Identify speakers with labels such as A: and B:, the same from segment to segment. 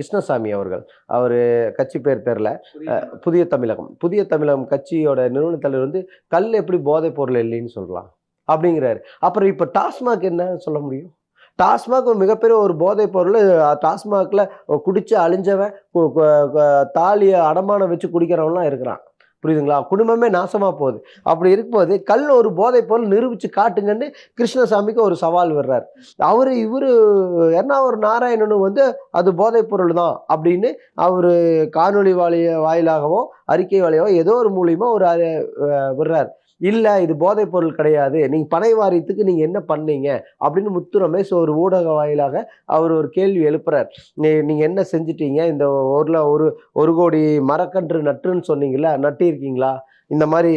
A: கிருஷ்ணசாமி அவர்கள். அவர் கட்சி பேர் தெரில. புதிய தமிழகம். புதிய தமிழகம். கட்சியோட நிறுவன தலைவர் வந்து கல் எப்படி போதைப் பொருள் இல்லைன்னு சொல்லலாம். அப்படிங்கிறாரு. அப்புறம் இப்போ டாஸ்மாக் என்ன சொல்ல முடியும்? டாஸ்மாக் ஒரு மிகப்பெரிய ஒரு போதைப் பொருள். டாஸ்மாக்ல குடிச்சு அழிஞ்சவன் தாலியை அடமானம் வச்சு குடிக்கிறவன்லாம் இருக்கிறான். புரியுதுங்களா? குடும்பமே நாசமாக போகுது. அப்படி இருக்கும்போது கல் ஒரு போதை பொருள் நிரூபித்து காட்டுங்கன்னு கிருஷ்ணசாமிக்கு ஒரு சவால் விடுறார். அவர் இவரு என்ன ஒரு நாராயணனும் வந்து அது போதைப் பொருள் தான் அப்படின்னு அவர் காணொளி வாழிய வாயிலாகவோ அறிக்கை வாயிலாகவோ ஏதோ ஒரு மூலியமாக ஒரு விடுறார். இல்லை இது போதைப் பொருள் கிடையாது. நீங்கள் பனை வாரியத்துக்கு நீங்கள் என்ன பண்ணீங்க? அப்படின்னு முத்து ரமேஷ் ஒரு ஊடக வாயிலாக அவர் ஒரு கேள்வி எழுப்புறார். நீ நீங்கள் என்ன செஞ்சிட்டீங்க? இந்த ஊரில் ஒரு ஒரு கோடி மரக்கன்று நட்டுன்னு சொன்னீங்களா பண்ணியிருக்கீங்களா இந்த மாதிரி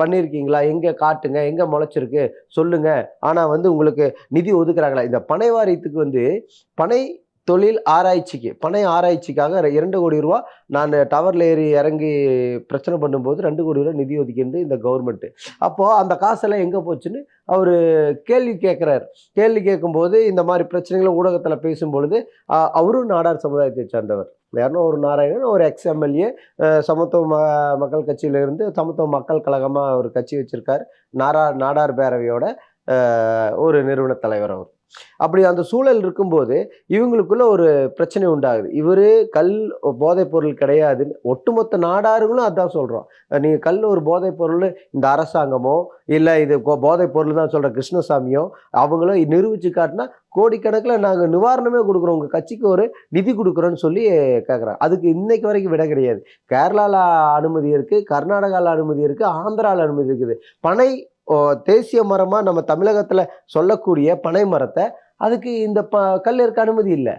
A: பண்ணியிருக்கீங்களா? எங்கே காட்டுங்க? எங்கே முளைச்சிருக்கு? சொல்லுங்க. ஆனால் வந்து உங்களுக்கு நிதி ஒதுக்குறாங்களா? இந்த பனை வாரியத்துக்கு வந்து பனை தொழில் ஆராய்ச்சிக்கு பனை ஆராய்ச்சிக்காக இரண்டு கோடி ரூபா நான் டவரில் ஏறி இறங்கி பிரச்சனை பண்ணும்போது ரெண்டு கோடி ரூபா நிதி ஒதுக்கிருந்து இந்த கவர்மெண்ட்டு. அப்போது அந்த காசெல்லாம் எங்கே போச்சுன்னு அவர் கேள்வி கேட்குறாரு. கேள்வி கேட்கும்போது இந்த மாதிரி பிரச்சனைகளை ஊடகத்தில் பேசும்பொழுது அவரும் நாடார் சமுதாயத்தை சேர்ந்தவர். யாருன்னா ஒரு நாராயணன் ஒரு எக்ஸ் எம்எல்ஏ சமத்துவ ம மக்கள் கட்சியிலிருந்து சமத்துவ மக்கள் கழகமாக ஒரு கட்சி வச்சுருக்கார். நாரா நாடார் பேரவையோட ஒரு நிறுவன தலைவர் அவர். அப்படி அந்த சூழல் இருக்கும்போது இவங்களுக்குள்ள ஒரு பிரச்சனை உண்டாகுது. இவர் கல் போதைப் பொருள் கிடையாதுன்னு ஒட்டுமொத்த நாடாருங்களும் அதான் சொல்கிறோம் நீங்கள் கல் ஒரு போதைப் பொருள் இந்த அரசாங்கமோ இல்லை இது போதைப் பொருள் தான் சொல்கிற கிருஷ்ணசாமியோ அவங்களும் நிரூபிச்சு காட்டினா கோடிக்கணக்கில் நாங்கள் நிவாரணமே கொடுக்குறோம். உங்கள் கட்சிக்கு ஒரு நிதி கொடுக்குறோன்னு சொல்லி கேட்குறாங்க. அதுக்கு இன்னைக்கு வரைக்கும் விட கிடையாது. கேரளாவில் அனுமதி இருக்குது கர்நாடகாவில் அனுமதி இருக்குது ஆந்திராவில் அனுமதி இருக்குது. பனை தேசிய மரமாக நம்ம தமிழகத்தில் சொல்லக்கூடிய பனை மரத்தை அதுக்கு இந்த ப கல் இருக்க அனுமதி இல்லை.